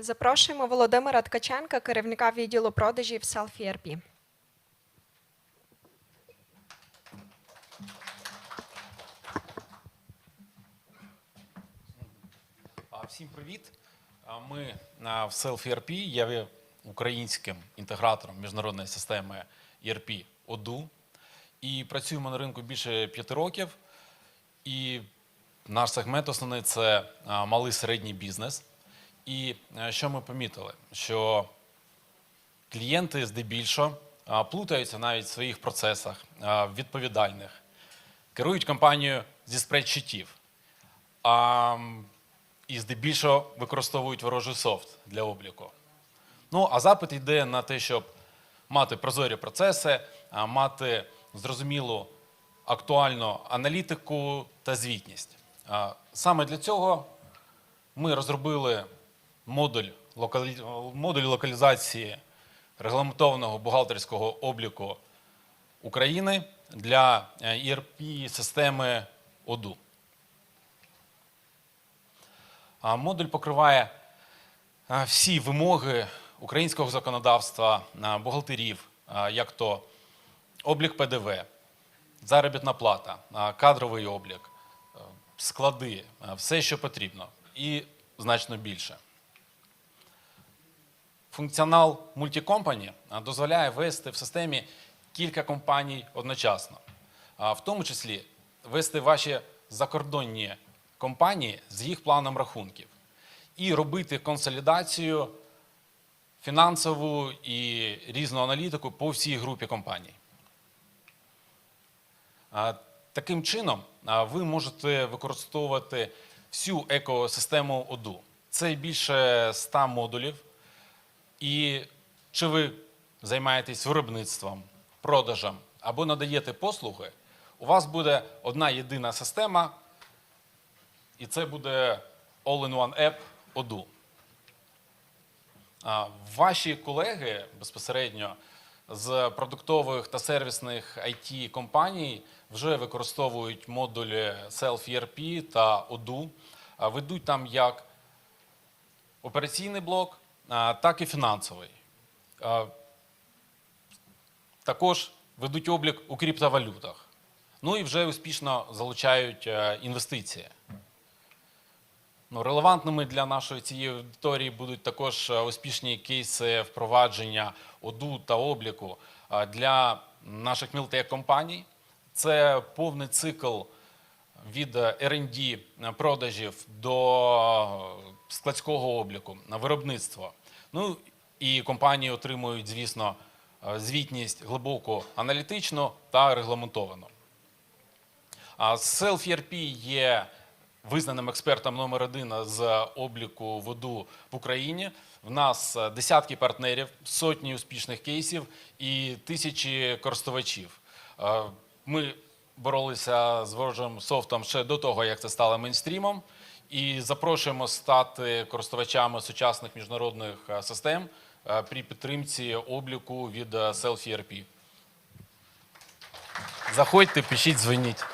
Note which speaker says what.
Speaker 1: Запрошуємо Володимира Ткаченка, керівника відділу продажів Self ERP.
Speaker 2: Всім привіт. Ми в Self-ERP є українським інтегратором міжнародної системи ERP ОДУ. І працюємо на ринку більше п'яти років. І наш сегмент основний це малий середній бізнес. І що ми помітили? Що клієнти здебільшого плутаються навіть в своїх процесах відповідальних, керують компанією зі спредшитів. І здебільшого використовують ворожий софт для обліку. Ну, а запит йде на те, щоб мати прозорі процеси, мати зрозумілу актуальну аналітику та звітність. Саме для цього ми розробили модуль, локалі... модуль локалізації регламентованого бухгалтерського обліку України для erp системи ОДУ. Модуль покриває всі вимоги українського законодавства бухгалтерів, як то облік ПДВ, заробітна плата, кадровий облік, склади, все, що потрібно, і значно більше. Функціонал мультикомпані дозволяє вести в системі кілька компаній одночасно, в тому числі вести ваші закордонні компанії з їх планом рахунків і робити консолідацію фінансову і різну аналітику по всій групі компаній. Таким чином, ви можете використовувати всю екосистему ОДУ. Це більше 100 модулів. І чи ви займаєтесь виробництвом, продажем або надаєте послуги, у вас буде одна єдина система, і це буде All-in-One App ОДУ. Ваші колеги безпосередньо з продуктових та сервісних it компаній вже використовують модулі Self-ERP та ОДУ, ведуть там як операційний блок, так і фінансовий. Також ведуть облік у криптовалютах. Ну і вже успішно залучають е, інвестиції. Ну, релевантними для нашої цієї аудиторії будуть також е, успішні кейси впровадження ОДУ та обліку для наших мілтек компаній. Це повний цикл від е, R&D продажів до е, складського обліку на виробництво. Ну і компанії отримують, звісно, е, звітність глибоку аналітичну та регламентовану. А Self-ERP є визнаним експертом номер один з обліку воду в Україні. В нас е, десятки партнерів, сотні успішних кейсів і тисячі користувачів. Е, Ми боролися з ворожим софтом ще до того, як це стало мейнстрімом, і запрошуємо стати користувачами сучасних міжнародних е, систем е, при підтримці обліку від Selfie RP. Заходьте, пишіть, дзвоніть.